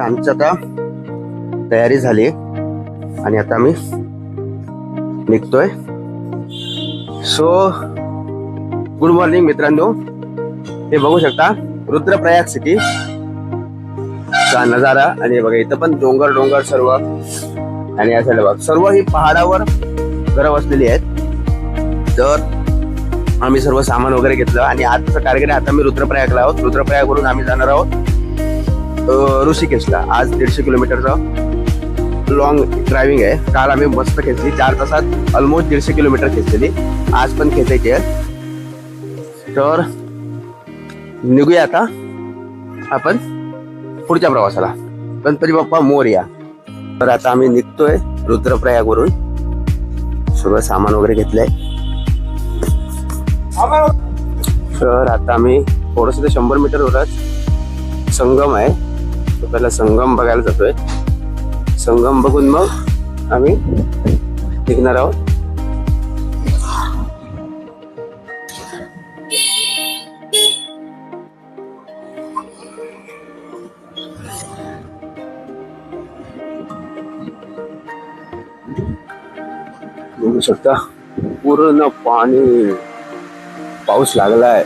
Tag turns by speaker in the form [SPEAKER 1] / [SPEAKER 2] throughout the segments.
[SPEAKER 1] आमची आता तयारी झाली. आणि आता आम्ही निघतोय. सो गुड मॉर्निंग मित्रांनो. हे बघू शकता रुद्रप्रयाग सिटी चा नजारा. आणि बघा इथं पण डोंगर डोंगर सर्व. आणि या बघ सर्व ही पहाडावर घरं बसलेली आहेत. तर आम्ही सर्व सामान वगैरे घेतलं. आणि आजचं टार्गेट आता मी रुद्रप्रयागला आहोत. रुद्रप्रयागवरून आम्ही जाणार आहोत. ऋषिकेशला. आज दीडशे किलोमीटरचा लॉंग ड्रायव्हिंग आहे. काल आम्ही मस्त खेचली. चार तासात ऑलमोस्ट दीडशे किलोमीटर खेचलेली. आज पण खेचायची आहे. तर निघूया आता आपण पुढच्या प्रवासाला. गणपती बाप्पा मोरया. तर आता आम्ही निघतोय रुद्रप्रयागवरून. सर्व सामान वगैरे घेतलंय. तर आता आम्ही थोडस ते शंभर मीटरवरच संगम आहे. तर पहिला संगम बघायला जातोय. संगम बघून मग आम्ही निघणार आहोत. बघू शकता पूर्ण पाणी पाऊस लागलाय.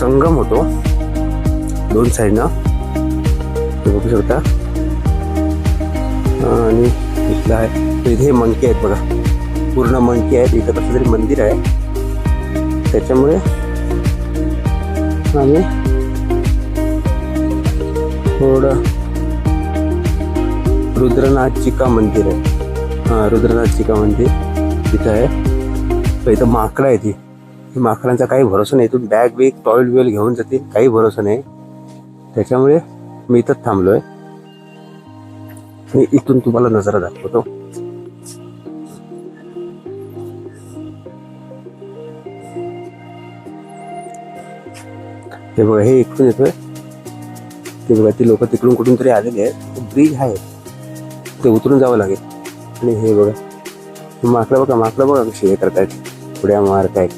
[SPEAKER 1] संगम होतो. दोन साईडनं हे बघू शकता. आणि इथलं आहे. इथे मंकी आहेत बघा. पूर्ण मंकी आहेत. इथं कसं तरी मंदिर आहे. त्याच्यामुळे आम्ही थोडं रुद्रनाथ चिका मंदिर आहे. हां रुद्रनाथ चिका मंदिर तिथं आहे. तर इथं माकडं आहे ती माकडांचा काही भरोसा नाही. इथून बॅग बिग टॉयलेट बिल घेऊन जातील. काही भरोसा नाही. त्याच्यामुळे मी इथंच थांबलोय. मी इथून तुम्हाला नजरा दाखवतो. हे बघा हे इकडून येतोय. ते बघा ती लोक तिकडून कुठून तरी आलेले आहेत. ब्रिज आहे. ते उतरून जावं लागेल. आणि हे बघा. माकडं बघा माकडं बघा कशी हे करतायत. उड्या मारतायत.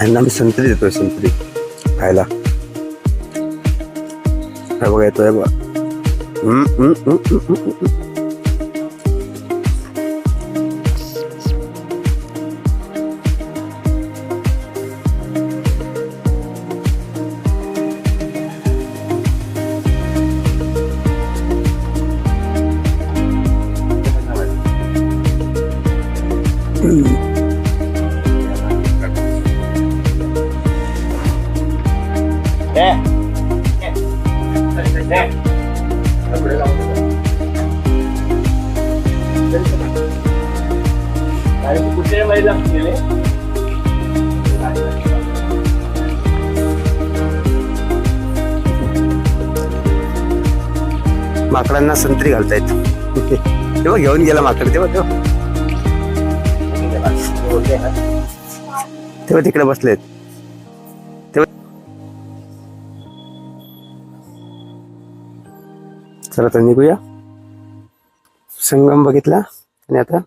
[SPEAKER 1] आणि आम्ही संत्री देतोय संत्री. खायला. हा बघा येतोय बघा.
[SPEAKER 2] कुठे महिला गेले
[SPEAKER 1] माकडांना संत्री घालतायत. तेव्हा घेऊन गेला माकड तेव्हा तेव्हा. तेव्हा तिकडे बसलेत. चला तर निघूया. संगम बघितला. आणि आता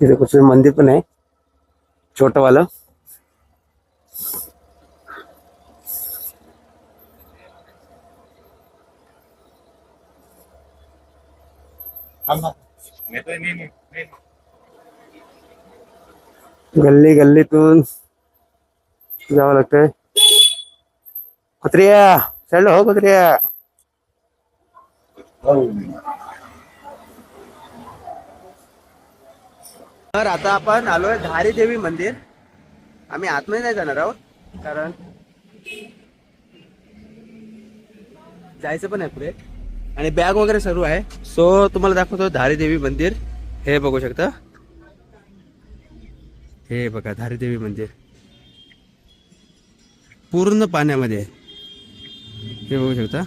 [SPEAKER 1] तिथे कुठचं मंदिर पण आहे. छोटवालं. गल्ली गल्लीतून जावं लागतंय. कुत्रिया ಸೆಳ್ಳು हो कुत्रिया तर आता आपण आलोय धारी देवी मंदिर. आम्ही आतमध्ये नाही जाणार आहोत कारण जायचं पण आहे पुढे. आणि बॅग वगैरे सर्व आहे. सो तुम्हाला दाखवतो धारी देवी मंदिर. हे बघू शकता. हे बघा धारी देवी मंदिर. पूर्ण पाण्यामध्ये. आहे हे बघू शकता.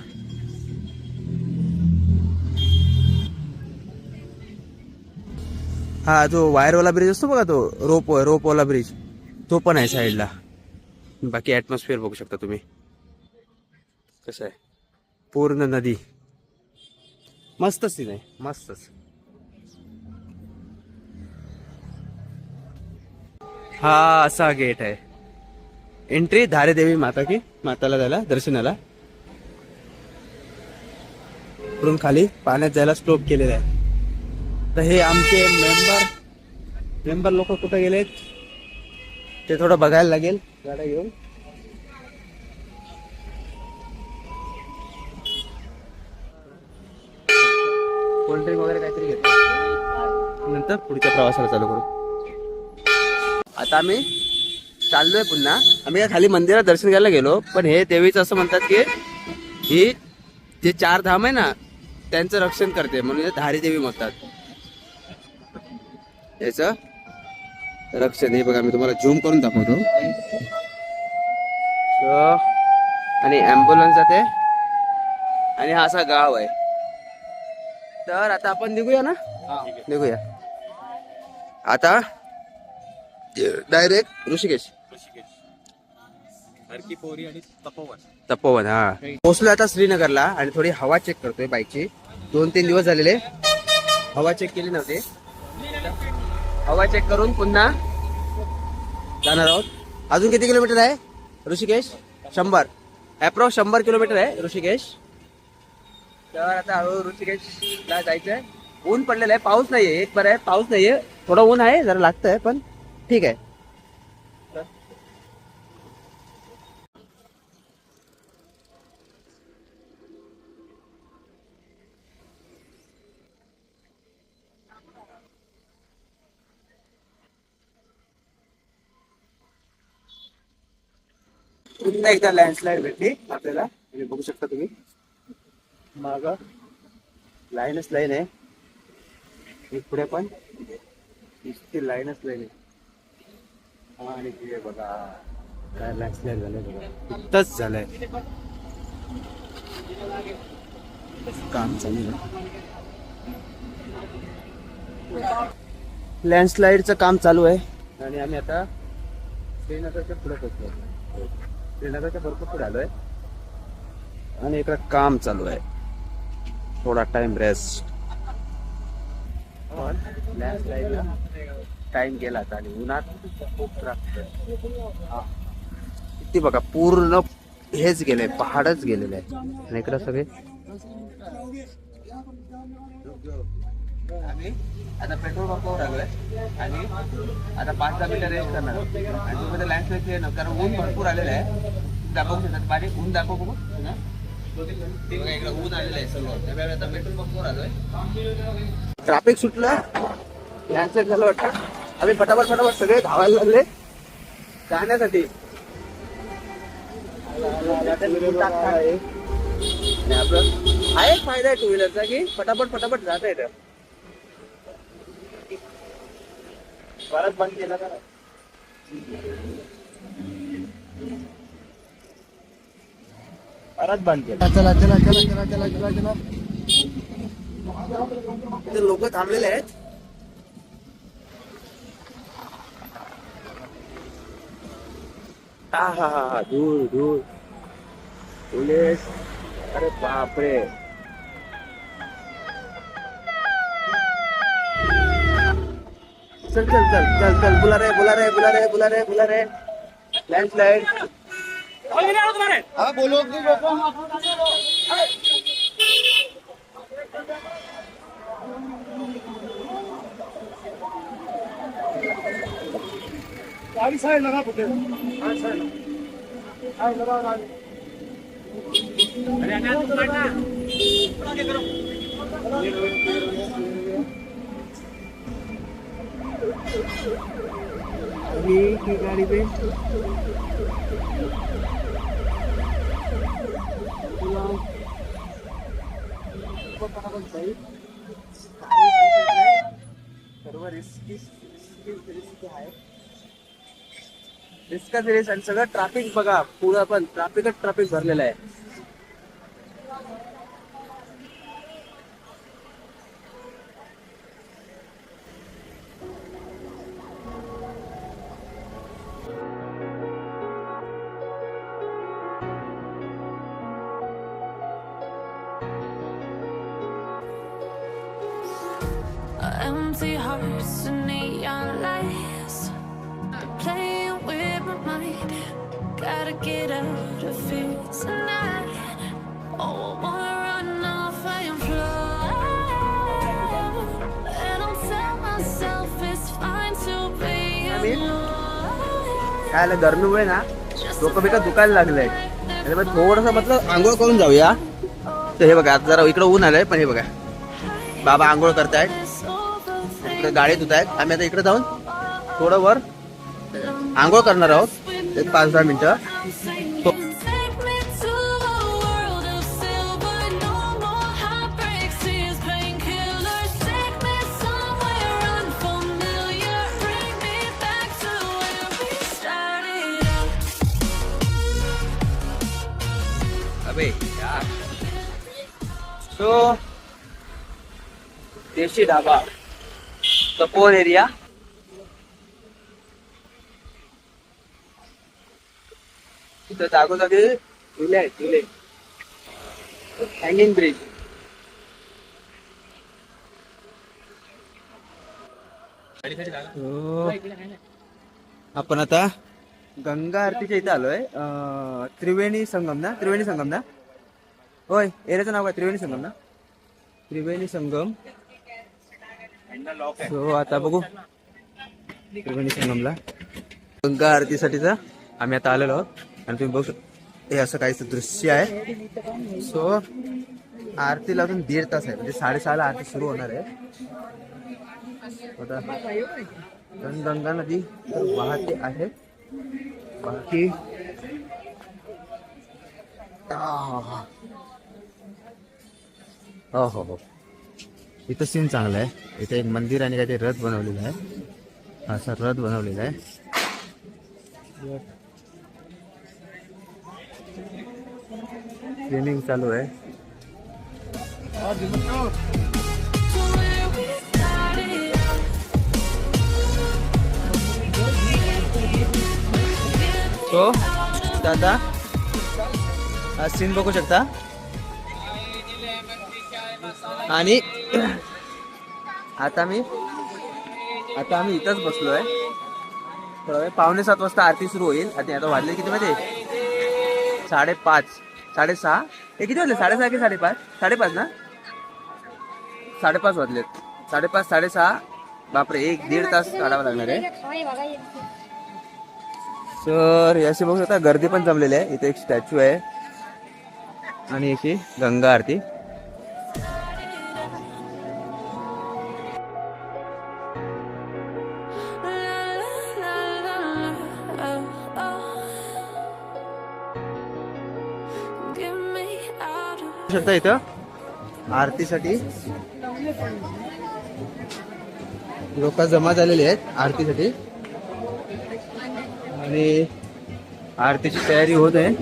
[SPEAKER 1] हा जो वायरवाला ब्रिज असतो बघा तो रोप रोपवाला ब्रिज तो पण आहे साईडला बाकी ॲटमॉस्फिअर बघू शकता तुम्ही. कसं आहे? पूर्ण नदी. मस्तच सीन आहे. मस्तच. हा असा गेट आहे. एंट्री धारेदेवी माता की माताला जायला दर्शनाला. इकडून खाली पाण्यात जायला स्टॉप केलेला आहे. तर हे आमचे मेंबर मेंबर लोक कुठे गेलेत? ते थोडं बघायला लागेल. गाड्या घेऊन. कोल्ड्रिंक वगैरे काहीतरी घेतो नंतर पुढच्या प्रवासाला चालू करू. आता आम्ही चाललोय पुन्हा. आम्ही या खाली मंदिरात दर्शन घ्यायला गेलो पण हे देवीचं असं म्हणतात की ही जे चार धाम आहे ना त्यांचं रक्षण करते म्हणून हे धारी देवी म्हणतात. याचं रक्षण हे बघा मी तुम्हाला झूम करून दाखवतो. आणि ॲम्ब्युलन्स जाते. आणि हा असा गाव आहे. तर आता आपण निघूया ना? निघूया. आता डायरेक्ट ऋषिकेश.
[SPEAKER 2] पोरी आणि तपोवन.
[SPEAKER 1] तपोवन हा. पोहोचलो आता श्रीनगरला आणि थोडी हवा चेक करतोय बाईकची. दोन तीन दिवस झालेले. हवा चेक केली नव्हती. हवा चेक करून पुन्हा जाणार आहोत. अजून किती किलोमीटर आहे? ऋषिकेश? शंभर. अप्रॉक्स शंभर किलोमीटर आहे ऋषिकेश. तर आता हळूहळू ऋषिकेशला जायचंय. ऊन पडलेलं आहे पाऊस नाहीये. एक बरं आहे पाऊस नाहीये. थोडं ऊन आहे जरा लागतंय पण ठीक आहे. पुन्हा एकदा लँडस्लाईड भेटली. आपल्याला. तुम्ही बघू शकता तुम्ही. माग. लाईनच लाईन आहे. पुढे पण. नुसती लाईनच लाईन आहे. आणि तिथे बघा. काय लँडस्लाईड झालंय बघा. इतकंच झालंय. काम चालू आहे. लँडस्लाईडचं काम चालू आहे. आणि आम्ही आता श्रीनगरच्या पुढे पोहोचलो. श्रीनगरच्या भरपूर पुढे आलोय. आणि इकडे काम चालू आहे. थोडा टाइम रेस्ट पण लँडस्लाईडला टाइम गेला आणि उन्हात खूप त्रास किती बघा पूर्ण हेच गेले पहाडच गेलेले आहे आणि इकडे सगळे आम्ही आता पेट्रोल पंपावर आलोय. आणि आता पाच दहा मिनिटं रेस्ट करणार आणि तुम्ही लँडस्लाईड क्लिअर नको कारण ऊन भरपूर आलेलं आहे. दाखवू शकतात पाणी ऊन दाखव बघू. ना इकडे ऊन आलेलं आहे सर्व. त्यामुळे आता पेट्रोल पंपावर आलोय. ट्रॅफिक सुटलं. लँडस्लाईड झालं वाटतं. आम्ही फटाफट फटाफट सगळे धावायला लागले. जाण्यासाठी. आपलं हा एक फायदा आहे टू व्हीलरचा की फटाफट फटाफट जाता येतं. परत बंद केला का परत बंद केला.
[SPEAKER 2] चला चला चला चला चला चला चला
[SPEAKER 1] इथे लोक थांबलेले आहेत. हा हा हा हा दूर दूर पोलीस. अरे बापरे. चल चल चल चल चल बुला रे बुला रे बुला रे बुला रे बुला रे लँडस्लाइड
[SPEAKER 2] हाँ बोलो कि रोको गाड़ी साइड लगा पुटे हाँ साइड साइड लगा गाड़ी अरे अन्य तो बैठना आगे करो
[SPEAKER 1] अभी की गाड़ी पे सर्व रिस्की रिस्की आहे. रिस्कच रिस्क आणि सगळं ट्रॅफिक बघा पुढं पण ट्रॅफिकच ट्रॅफिक भरलेलं आहे.
[SPEAKER 3] Empty hearts and neon lights. They're playing with my mind. Gotta get out of here tonight. Oh, I wanna run off and fly. And I'll tell myself it's fine to be alone.
[SPEAKER 1] काय आलं गरमीमुळे ना डोकं बिकं दुखायला लागलंय त्याच्यामुळे थोडंसं म्हटलं आंघोळ करून जाऊया तर हे बघा आता जरा इकडं ऊन आलंय पण हे बघा बाबा आंघोळ करतायत. इकडे गाळे धुत आहेत. आम्ही आता इकडे जाऊन थोडं वर आंघोळ करणार आहोत. एक पाच दहा मिनिट. सो देशी ढाबा. तपोवन एरिया तिथं जागोजागी झुले आहेत झुले हँगिंग ब्रिज आपण आता गंगा आरतीच्या इथे आलोय अं, त्रिवेणी संगम ना? त्रिवेणी संगम ना? होय एरियाचं नाव काय? त्रिवेणी संगम ना? त्रिवेणी संगम. सो आता बघू. त्रिवेणी संगमला गंगा आरतीसाठीचा आम्ही आता आलेलो आहोत. आणि तुम्ही बघू शकता हे असं काहीच दृश्य आहे. सो आरतीला अजून दीड तास आहे. म्हणजे साडेसहाला आरती सुरू होणार आहे. आता गंगा नदी वाहते आहे. बाकी हो हो हो. इथं सीन चांगला आहे. इथे एक मंदिर आणि काहीतरी रथ बनवलेला आहे. असा रथ बनवलेला आहे. ट्रेनिंग चालू आहे. तो दादा हा सीन बघू शकता? आणि आता मी आता आम्ही इथंच बसलोय. थोडा वेळ पावणे सात वाजता आरती सुरू होईल. आणि आता वाजले किती माहिती साडेपाच. साडेसहा? हे किती वाजले? साडेसहा की साडेपाच? साडेपाच ना? साडेपाच वाजलेत. साडेपाच साडेसहा. बापरे एक दीड तास काढावा लागणार आहे. तर अशी बघू शकता गर्दी पण जमलेली आहे. इथे एक स्टॅच्यू आहे. आणि याची गंगा आरती.
[SPEAKER 3] Out
[SPEAKER 1] इथं आरतीसाठी. लोक जमा झालेले आहेत आरतीसाठी. आणि आरतीची तयारी होत आहे.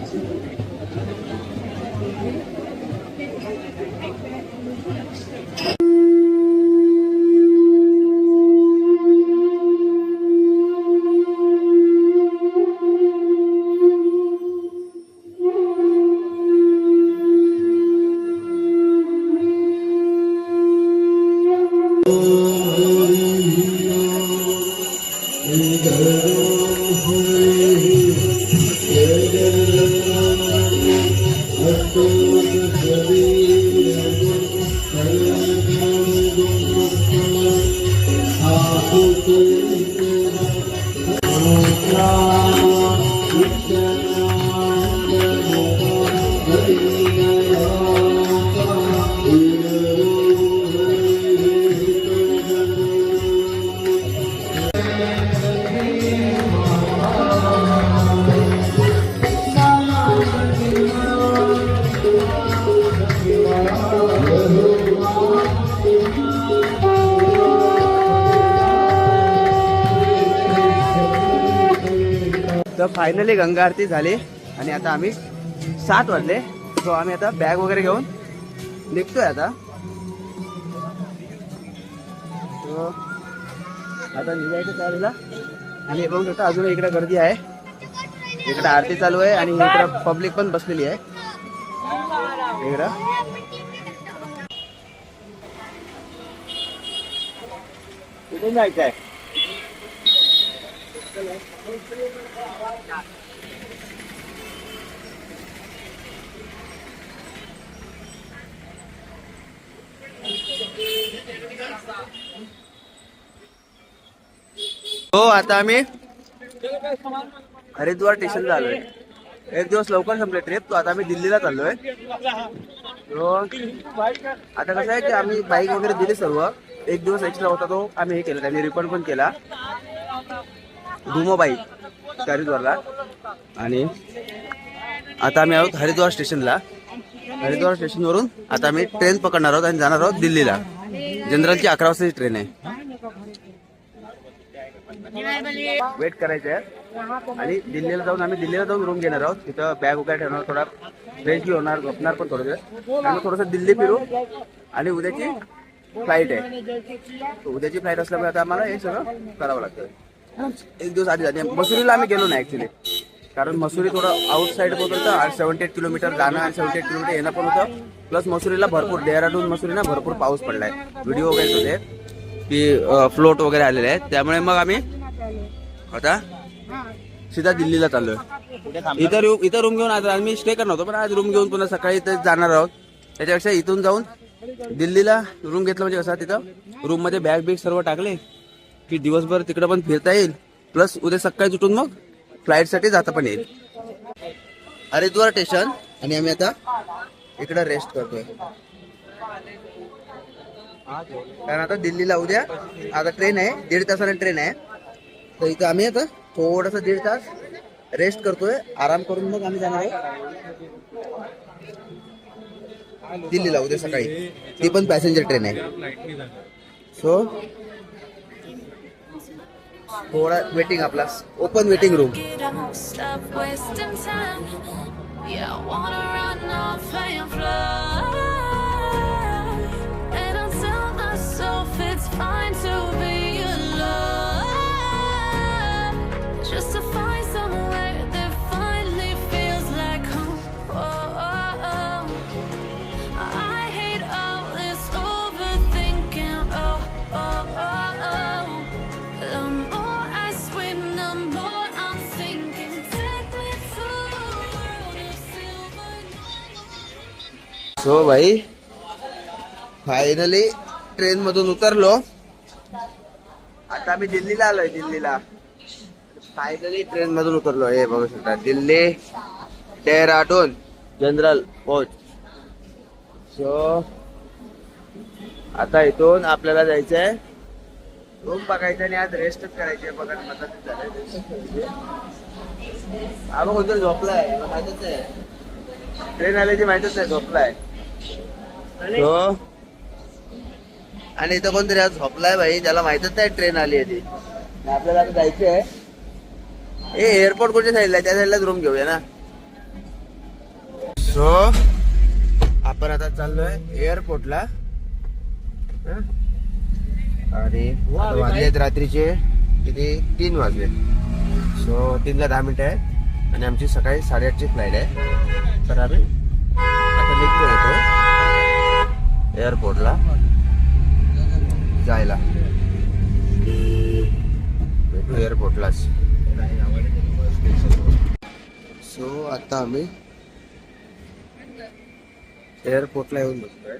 [SPEAKER 1] तर फायनली गंगा आरती झाली. आणि आता आम्ही सात वाजले. सो आम्ही आता बॅग वगैरे घेऊन निघतोय आता. आता निघायचं चालूला. आणि हे बघू शकता अजून इकडे गर्दी आहे. इकडे आरती चालू आहे आणि इकडं पब्लिक पण बसलेली आहे. इकडं. कुठून जायचं आहे हो आता आम्ही हरिद्वार स्टेशन आलोय. एक दिवस लवकर संपले ट्रिप तो आता आम्ही दिल्लीला चाललोय आता कसं आहे की आम्ही बाईक वगैरे दिली सर्व. एक दिवस एक्स्ट्रा होता तो आम्ही हे केला त्यांनी रिफंड पण केला. धुमोबाई हरिद्वारला. आणि आता आम्ही आहोत हरिद्वार स्टेशनला. हरिद्वार स्टेशनवरून आता आम्ही ट्रेन पकडणार आहोत आणि जाणार आहोत दिल्लीला. जनरलची अकरा वाजताची ट्रेन आहे. वेट करायचं आहे. आणि दिल्लीला जाऊन आम्ही दिल्लीला जाऊन रूम घेणार आहोत. तिथं बॅग वगैरे ठेवणार थोडा फ्रेश बी होणार झोपणार पण थोडं आम्ही थोडंसं दिल्ली फिरू आणि उद्याची फ्लाईट आहे. तर उद्याची फ्लाईट असल्यामुळे आता आम्हाला हे सगळं करावं लागतं. एक दिवस आधी जाते मसुरीला आम्ही गेलो नाही ऍक्च्युली कारण मसुरी थोडं आउटसाईड होत होतं सेव्हन्टी एट किलोमीटर जाणं आणि सेव्हन्टी एट किलोमीटर येणं पण होतं. प्लस मसुरीला भरपूर डेहराडून मसुरीला भरपूर पाऊस पडलाय. व्हिडिओ वगैरे होते की फ्लोट वगैरे आलेले आहेत. त्यामुळे मग आम्ही आता सीधा दिल्लीला चाललोय. इथं रूम इथं रूम घेऊन आज आम्ही स्टे करणार होतो पण आज रूम घेऊन पुन्हा सकाळी इथे जाणार आहोत. त्याच्यापेक्षा इथून जाऊन दिल्लीला रूम घेतलं म्हणजे कसं तिथं रूममध्ये बॅग बिग सर्व टाकले. की दिवसभर तिकडे पण फिरता येईल. प्लस उद्या सकाळी उठून मग फ्लाईटसाठी जाता पण येईल. हरिद्वार स्टेशन आणि आम्ही आता इकडे रेस्ट करतोय. कारण आता दिल्लीला उद्या आता ट्रेन आहे दीड तासाने ट्रेन आहे. तर इथं आम्ही आता थोडस दीड तास रेस्ट करतोय. आराम करून मग आम्ही जाणार आहे दिल्लीला उद्या सकाळी. ती पण पॅसेंजर ट्रेन आहे. सो थोडा वेटिंग आपला open waiting room
[SPEAKER 3] Yeah, I wanna run off and fly.
[SPEAKER 1] So भाई. फायनली ट्रेन मधून उतरलो. आता आम्ही दिल्लीला आलोय दिल्लीला. फायनली ट्रेन मधून उतरलो. हे बघू शकता Delhi Dehradun general coach so आता इथून आपल्याला जायचंय. रूम बघायचं आणि आज रेस्टच करायची आहे बघा मला ते झोपलाय. माहितच आहे. ट्रेन आल्याची माहितच नाही झोपलाय. तो? आणि इथं कोणतरी आज झोपलाय भाई त्याला माहितच नाही ट्रेन आली आहे ती. आपल्याला आता जायचं आहे ए एअरपोर्ट कुठच्या साईडला? त्या साईडलाच रूम घेऊया ना. सो आपण आता चाललोय एअरपोर्टला हं? आणि वाजलेत रात्रीचे किती? तीन वाजले. सो तीनला दहा मिनिटं आहे आणि आमची सकाळी साडेआठची फ्लाईट आहे. तर आम्ही आता निघतो येतो एअरपोर्टला जायला. भेटू एअरपोर्टलाच. सो आता आम्ही एअरपोर्टला येऊन बसतोय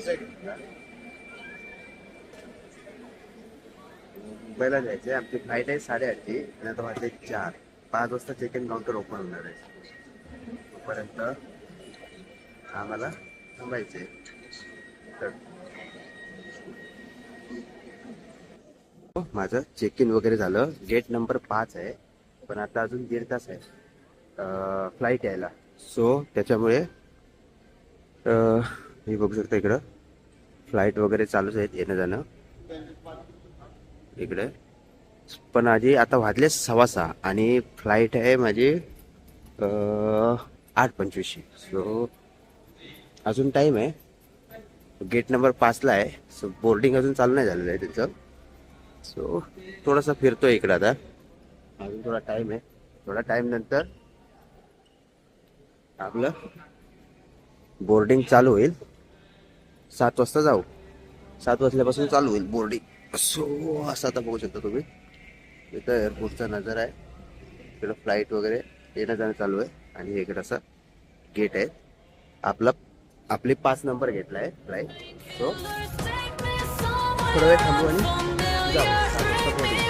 [SPEAKER 1] जायचं आहे. मुंबईला जायचंय. आमची फ्लाईट आहे साडेआठची. आणि आता वाजले चार. पाच वाजता चेक इन काउंटर ओपन होणार आहे. तोपर्यंत आम्हाला थांबायचे तर हो, माझं चेक इन वगैरे झालं. गेट नंबर पाच आहे. पण आता अजून दीड तास आहे. फ्लाईट यायला. सो त्याच्यामुळे मी बघू शकतो इकडं. फ्लाईट वगैरे चालूच आहेत येणं जाणं. इकडे. पण आधी आता वाजले सव्वा सहा आणि फ्लाईट आहे माझी आठ पंचवीसशे. सो अजून टाईम आहे. गेट नंबर पाचला आहे. सो बोर्डिंग अजून चालू नाही झालेलं आहे त्याचं सो थोडासा फिरतोय इकडं आता. अजून थोडा टाईम आहे. थोडा टाईम नंतर आपलं बोर्डिंग चालू होईल. सात वाजता जाऊ. सात वाजल्यापासून चालू होईल बोर्डिंग सो असं आता बघू शकता तुम्ही. इथं एअरपोर्टचा नजर आहे. इकडं फ्लाईट वगैरे येणं जाणं चालू आहे. आणि इकडं असं गेट आहे. आपला आपले पाच नंबर घेतला आहे फ्लाईट सो थोडा वेळ थांबू आणि जाऊ. सात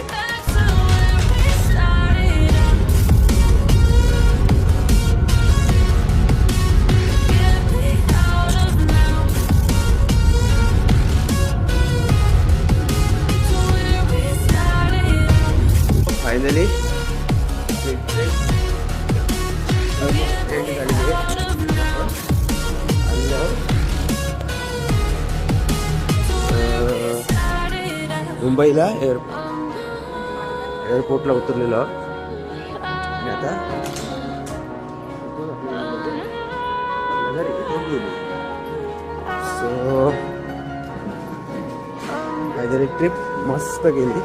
[SPEAKER 1] मुंबईला एअर एअरपोर्टला उतरलेलो आहोत. आणि आता आपल्या घरी पोहोचलेलो. सो काहीतरी ट्रिप मस्त गेली